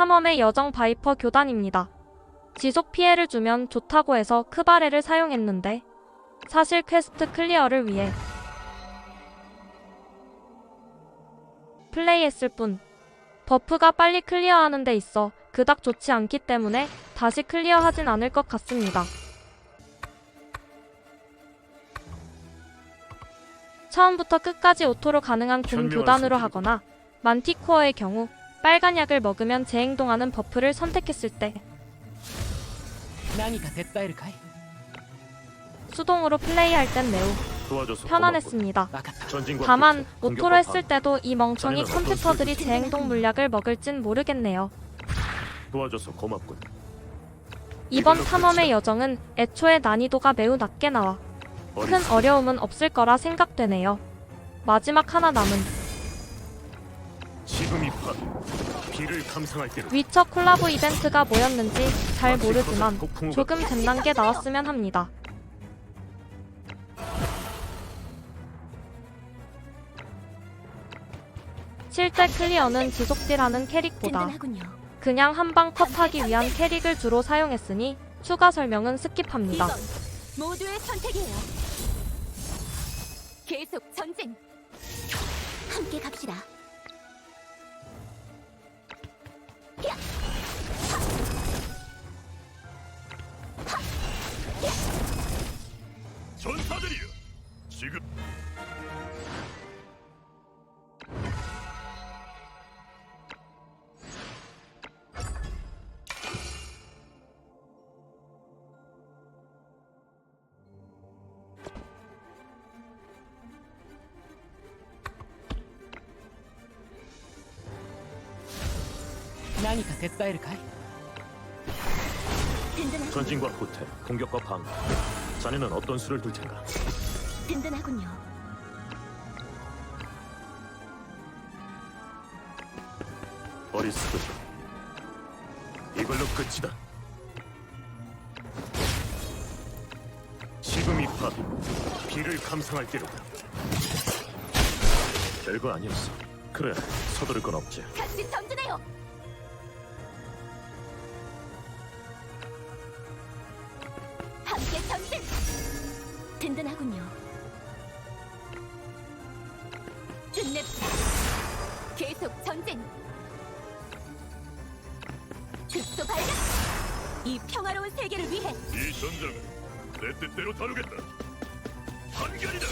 탐험의 여정 바이퍼 교단입니다. 지속 피해를 주면 좋다고 해서 크바레를 사용했는데 사실 퀘스트 클리어를 위해 플레이했을 뿐 버프가 빨리 클리어하는 데 있어 그닥 좋지 않기 때문에 다시 클리어하진 않을 것 같습니다. 처음부터 끝까지 오토로 가능한 군 현명한 교단으로. 하거나 만티코어의 경우 빨간 약을 먹으면 재행동하는 버프를 선택했을 때 수동으로 플레이할 땐 매우 편안했습니다. 다만 오토로 했을 때도 이 멍청이 컴퓨터들이 재행동 물약을 먹을진 모르겠네요. 도와줘서 고맙군. 이번 탐험의 여정은 애초에 난이도가 매우 낮게 나와 큰 어려움은 없을 거라 생각되네요. 마지막 하나 남은 지금이 바로 비를 감상할 때로 위쳐 콜라보 이벤트가 뭐였는지 잘 모르지만 조금 된게 나왔으면 합니다. 실제 클리어는 지속딜하는 캐릭보다 든든하군요. 그냥 한방 컷하기 위한 캐릭을 주로 사용했으니 추가 설명은 스킵합니다. 이건 모두의 선택이에요. 계속 전진. 함께 갑시다. 전사들이여 지금 何か手伝えるかい 든든하군요. 전진과 후퇴, 공격과 방어. 자네는 어떤 수를 둘 텐가? 든든하군요. 어리석은 이걸로 끝이다. 지금이 바로 비를 감상할 때로다. 별거 아니었어. 그래, 서두를 건 없지. 같이 전진해요. 급소 발견. 이 평화로운 세계를 위해 이 전장은 내 뜻대로 다루겠다. 한결이다.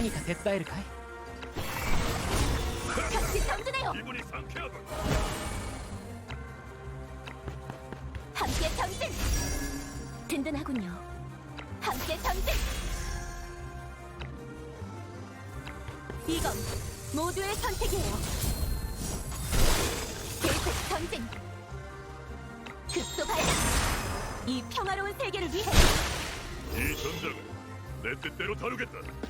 何か手伝えるかい 같이 전진해요. 기분이 상쾌하군. 함께 전진. 든든하군요. 함께 전진. 이건 모두의 선택이에요. 계속 전진. 급소 발견. 이 평화로운 세계를 위해 이 전장은 내 뜻대로 다루겠다. 한결이다.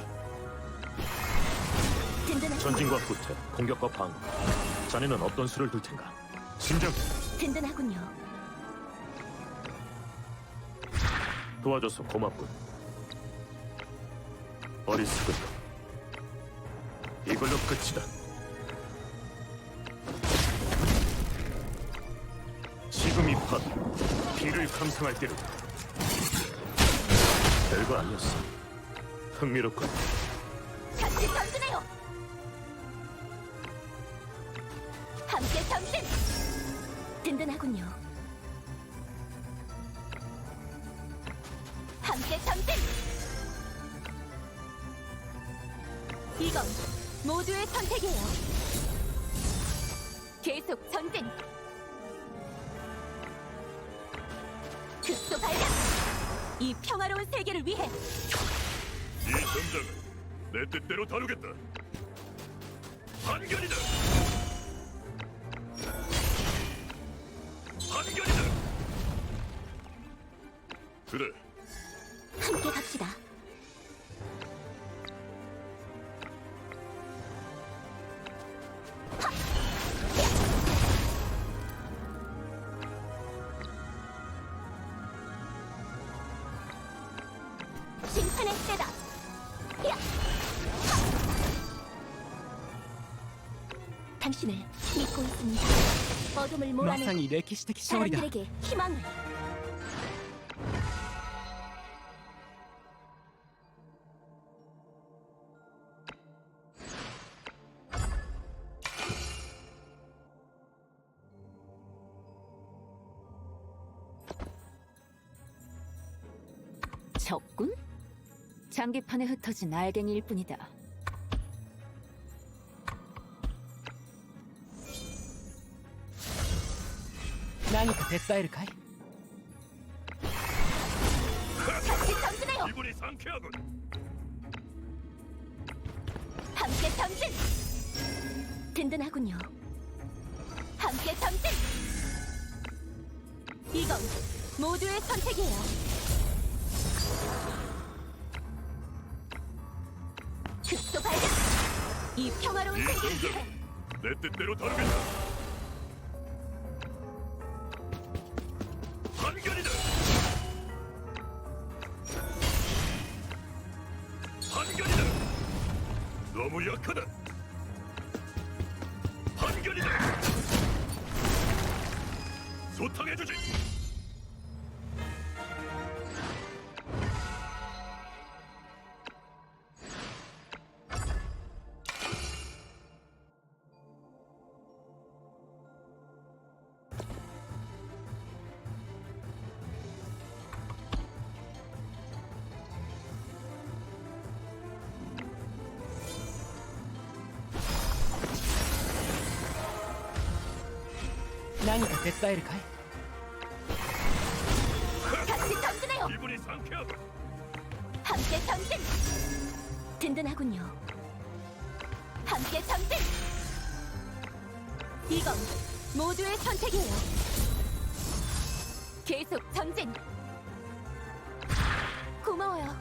공격과 방어. 자네는 어떤 수를 둘 텐가? 진정 든든하군요. 도와줘서 고맙군. 어리석은 놈. 이걸로 끝이다. 지금 이 밤, 비를 감상할 때로다. 별거 아니었어. 흥미롭군. 같이 전진해요. 든든하군요. 함께 전진. 이건 모두의 선택이에요. 계속 전진. 급소 발견. 이 평화로운 세계를 위해 이 전장은 내 뜻대로 다루겠다. 반견이다. 그래. 함께 갑시다. 당신을 믿고 있습니다. 어둠을 몰아내고 사람들에게 희망을. 장기판에 흩어진 알갱이일 뿐이다. 何か手伝えるかい 같이 전진해요. 기분이 상쾌하군. 함께 전진! 든든하군요. 함께 전진! 이건 모두의 선택이에요. 급소 발견! 이 평화로운 이 세계를 전장은 위해 내 뜻대로 다루겠다. 반견이다. 사랑이 그때 쌓이를 가 같이 던지네요. 기분이 상쾌하다. 함께 전진. 든든하군요. 함께 전진. 이건 모두의 선택이에요. 계속 전진. 고마워요.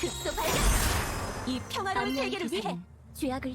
극도 발견. 이 평화로운 세계를 위해 죄악을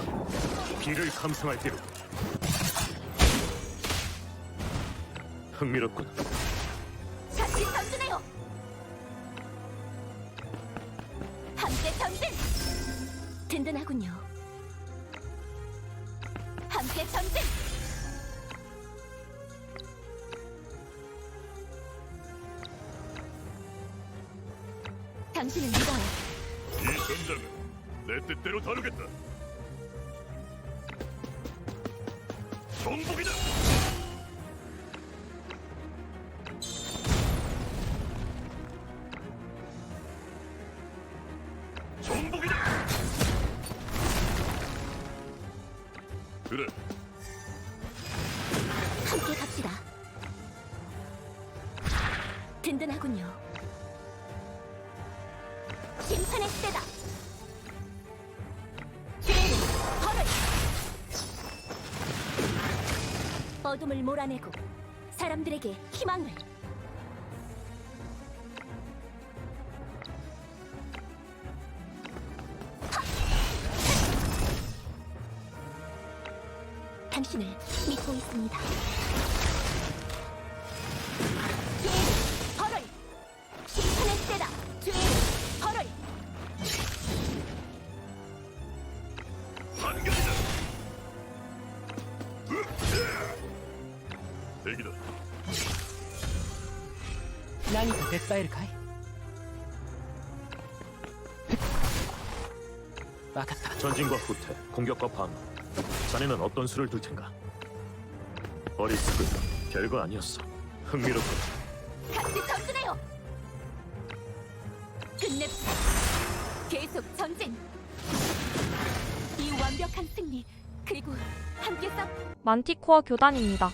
가. 비를 감상할 대로 흥미롭군. 자신 던지네요. 함께 전진. 든든하군요. 함께 전진. 당신은 믿어요. 이 전장은 내 뜻대로 다루겠다. 어둠을 몰아내고 사람들에게 희망을 당신을 믿고 있습니다. 공격과 방어. 자네는 어떤 수를 둘 텐가? 어리석은 별거 아니었어. 흥미롭군. 같이 전진해요. 끝냅시다. 계속 전진. 이 완벽한 승리 그리고 함께 싸. 만티코어 교단입니다.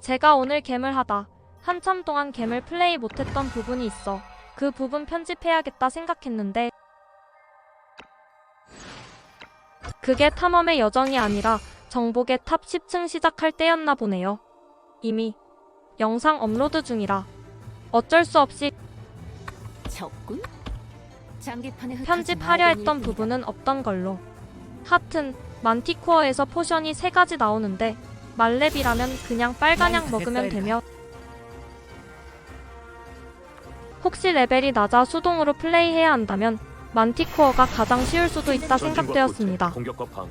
제가 오늘 gem을 하다 한참 동안 gem을 플레이 못했던 부분이 있어 그 부분 편집해야겠다 생각했는데 그게 탐험의 여정이 아니라 정복의 탑 10층 시작할 때였나 보네요. 이미 영상 업로드 중이라 어쩔 수 없이 적군? 장기판에 편집하려 했던. 부분은 없던 걸로. 하튼 만티코어에서 포션이 세 가지 나오는데 말렙이라면 그냥 빨간약 먹으면 되며 혹시 레벨이 낮아 수동으로 플레이해야 한다면 만티코어가 가장 쉬울 수도 있다 생각되었습니다. 공격과 방어.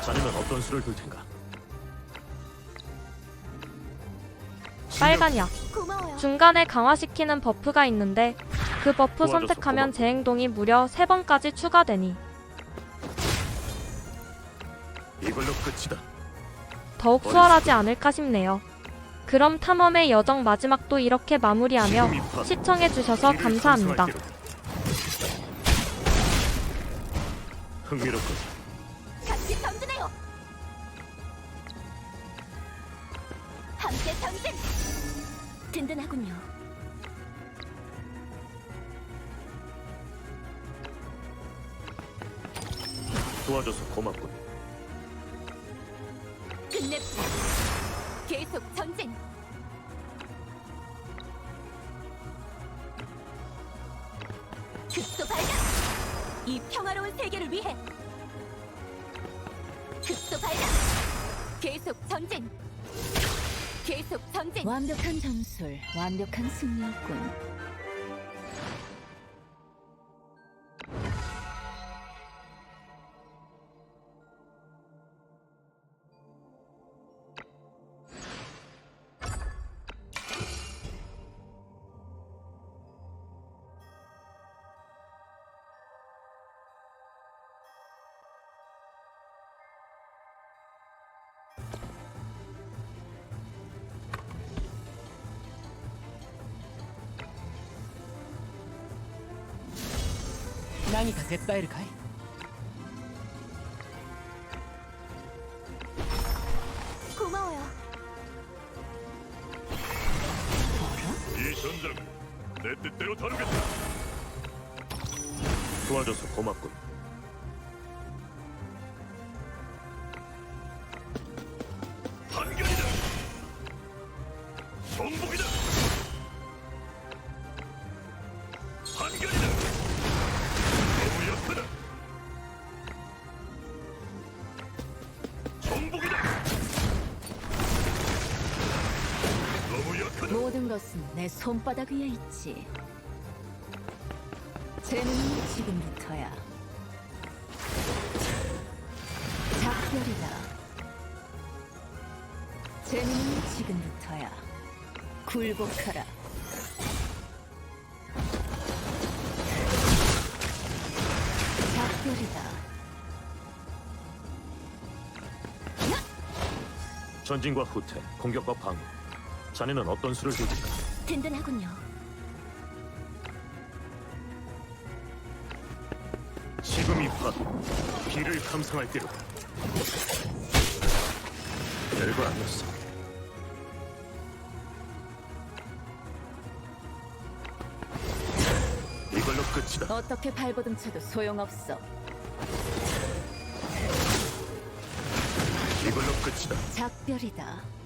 자네는 어떤 수를 둘 텐가? 빨간 약. 고마워요. 중간에 강화시키는 버프가 있는데 그 버프 도와줘서 선택하면 고마워. 제 행동이 무려 3번까지 추가되니 이걸로 끝이다. 더욱 수월하지 않을까 싶네요. 그럼 탐험의 여정 마지막도 이렇게 마무리하며 시청해주셔서 감사합니다. 흥미롭군. 완벽한 승리였군. "何か手伝えるかい 고마워요. 이 전장은 내 뜻대로 다루겠다. 도와줘서 고맙군. 반격이다. 정복이다. 반격이다. 내 손바닥 위에 있지. 재능은 지금부터야. 작별이다. 재능은 지금부터야. 굴복하라. 작별이다. 전진과 후퇴, 공격과 방어. 자네는 어떤 수를 두든가. 든든하군요. 지금 이 파, 비를 감상할 때로. 별거 아니었어. 이걸로 끝이다. 어떻게 발버둥 쳐도 소용없어. 이걸로 끝이다. 작별이다.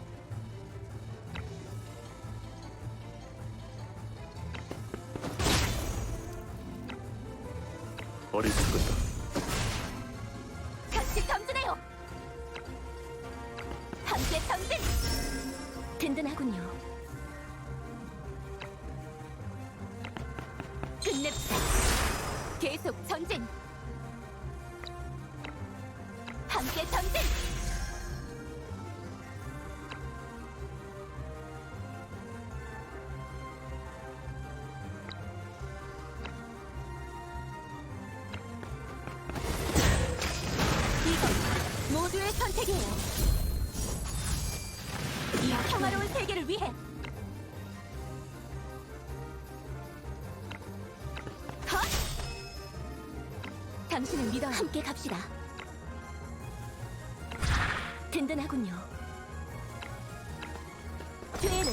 모두의 선택이에요. 이 평화로운 세계를 위해. 컷! 당신을 믿어 함께 갑시다. 든든하군요. 뒤에는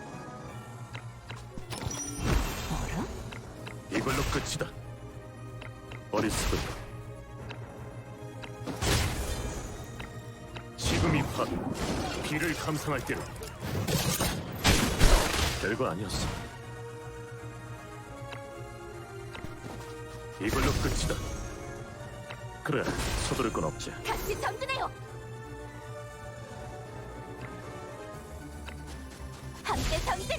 상할 때로. 별거 아니었어. 이걸로 끝이다. 그래, 서두를 건 없지. 같이 덤드네요. 함께 전진.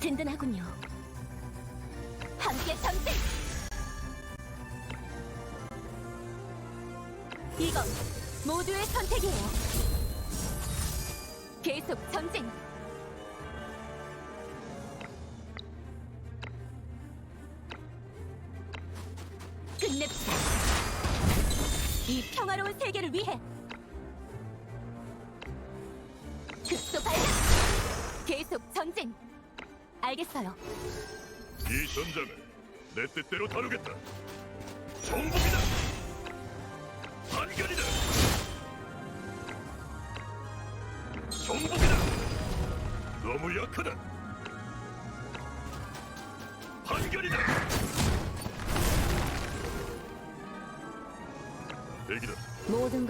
든든하군요. 함께 전진. 이건 모두의 선택이에요. 계속 전진. 끝냅시다. 이 평화로운 세계를 위해 급소 발견 계속 전진 알겠어요 이 전장을 내 뜻대로 다루겠다. 정복이다.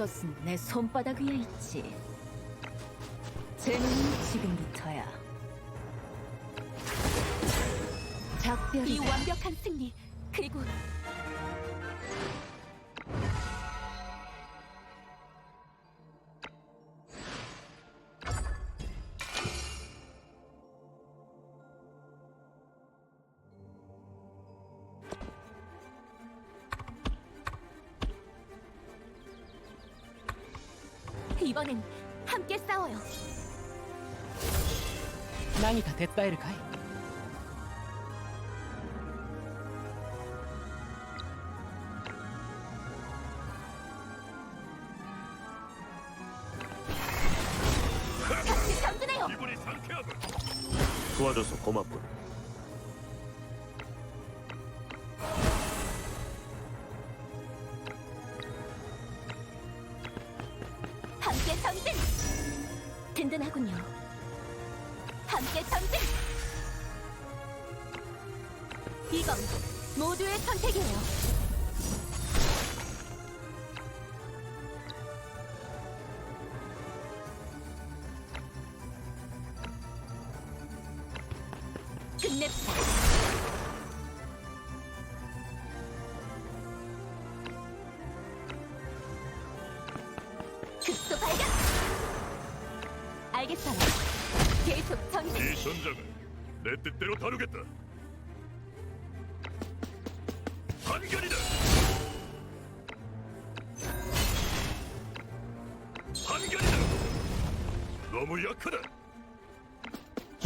것은 내 손바닥 위에 있지. 재능은 지금부터야. 이 작별이다. 완벽한 승리 그리고 何か手伝えるかい 같이 덤드네요 기분이 상쾌하군. 도와줘서 고맙군. 함께 전진 든든하군요 함께 전진! 이건 모두의 선택이에요.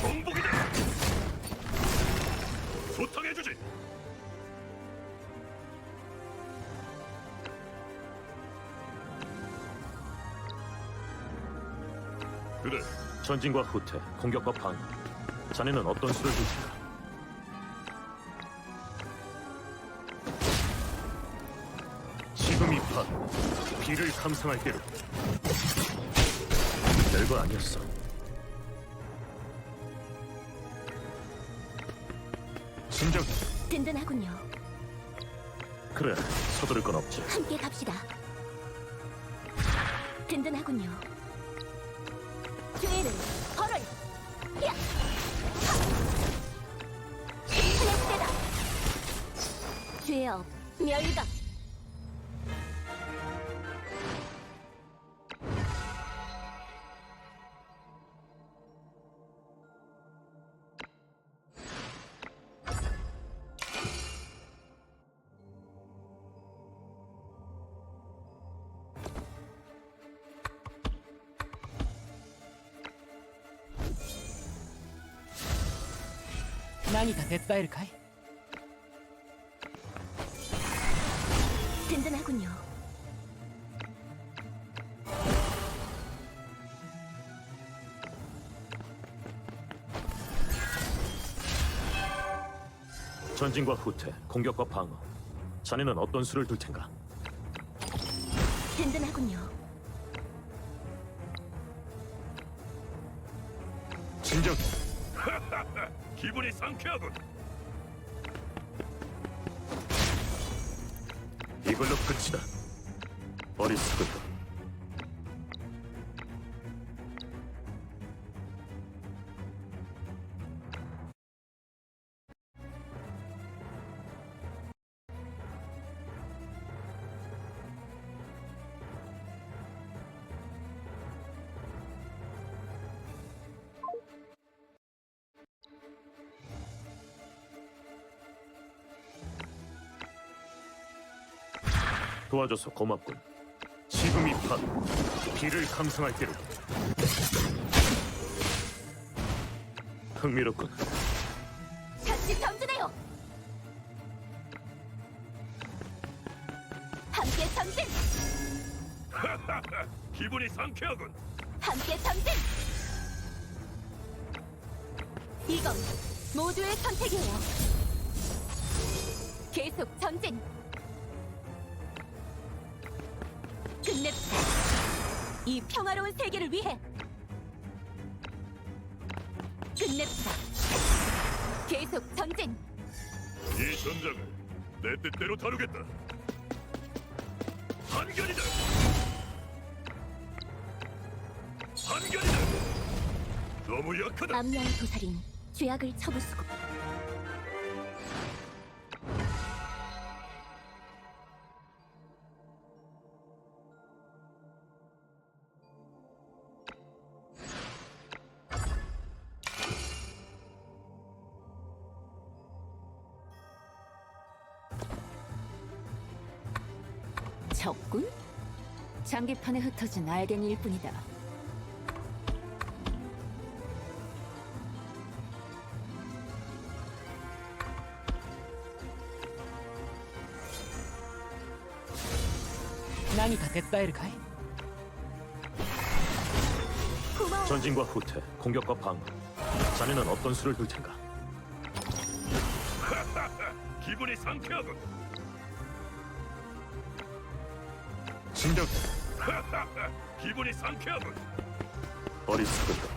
정복이다. 소탕해주지. 그래. 전진과 후퇴, 공격과 방어. 자네는 어떤 수를 둘까? 지금 이 판, 비를 감상할 때로. 별거 아니었어. 진정. 든든하군요. 그래, 서두를 건 없지. 함께 갑시다. 든든하군요. 죄는 벌을. 야! 플래시다. 죄업 멸각. 何か手伝えるかい 든든하군요. 전진과 후퇴, 공격과 방어. 자네는 어떤 수를 둘 텐가? 든든하군요. 진정. 기분이 상쾌하군. 이걸로 끝이다. 어리석은 도와줘서 고맙군. 지금 이 판, 비를 감상할 때로. 흥미롭군. 같이 전진해요. 함께 전진. 기분이 상쾌하군. 함께 전진. 이건 모두의 선택이에요. 계속 전진. 끝냅시다. 이 평화로운 세계를 위해. 끝냅시다. 계속 전진. 이 전장을 내 뜻대로 다루겠다. 한결이다. 한결이다. 너무 약하다. 암야의 도살인 죄악을 처부수고 장기판에 흩어진 알갱이일 뿐이다. 난이 다 됐다 이르카이. 전진과 후퇴, 공격과 방어. 자네는 어떤 수를 둘 텐가? 기분이 상쾌하군. 충격 기분이 상쾌하군. 어리석은다.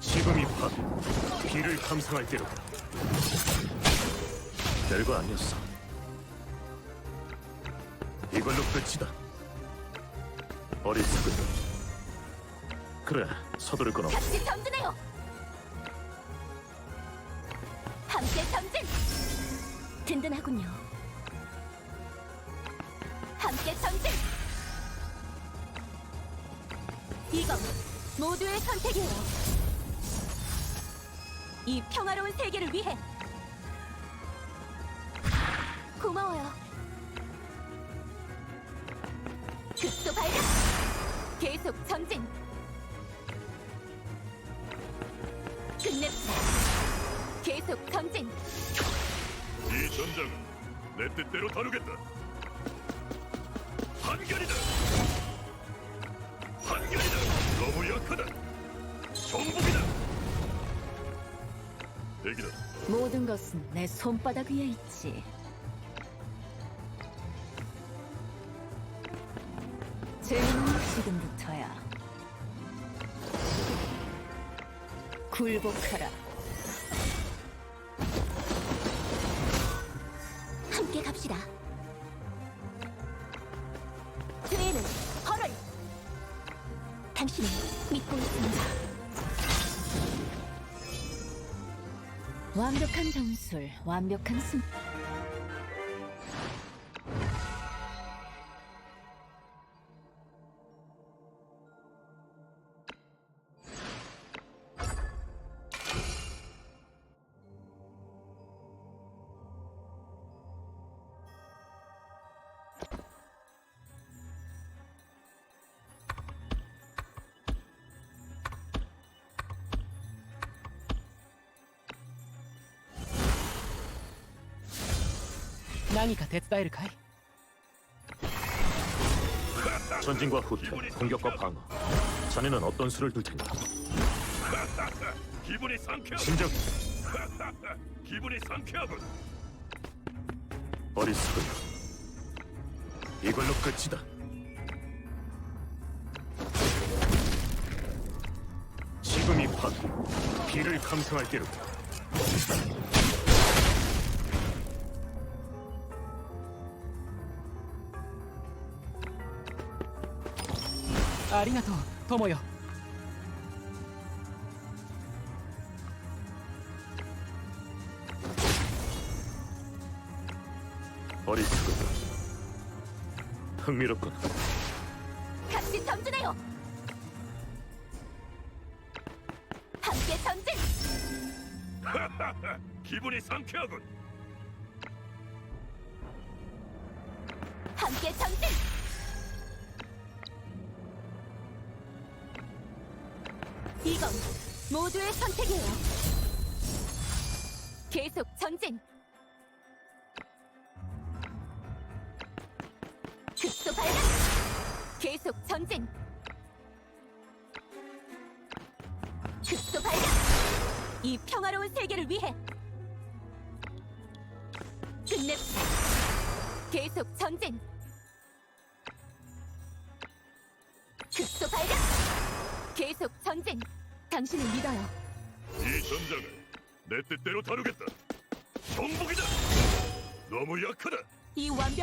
지금이 바 비를 감상할 때로다. 별거 아니었어. 이걸로 끝이다. 어리석은다. 그래, 서두를 끊어. 같이 전진해요. 함께 전진. 든든하군요. 함께 전진. 이건 모두의 선택이에요. 이 평화로운 세계를 위해. 고마워요. 극소 발견. 계속 전진. 끝냅시다. 계속 전진. 이 전장은 내 뜻대로 다루겠다. 한결이다. 한결이다. 너무 약하다. 정복이다. 대기다. 모든 것은 내 손바닥 위에 있지. 재미는 지금부터야. 굴복하라. 완벽한 전술, 완벽한 승. 가이. 전진과 후퇴, 공격과 방어. 자네는 어떤 수를 둘 텐가? 기분이 상쾌 진정 기분이 상쾌하군 어리석은. 이걸로 끝이다. 지금이 파 비를 감상할 때로다. 아리가토, 토모요. 어리석은. 흥미롭군. 같이 전진해요. 함께 전진. 기분이 상쾌하군 함께 전진. 이건 모두의 선택이에요. 계속 전진. 극소 발견. 계속 전진. 극소 발견. 이 평화로운 세계를 위해. 끝냅시다. 계속 전진. 극소 발견. 계속 전진. 당신을 믿어요. 이 전장을 내 뜻대로 다루겠다 정복이다 너무 약하다 이 완벽.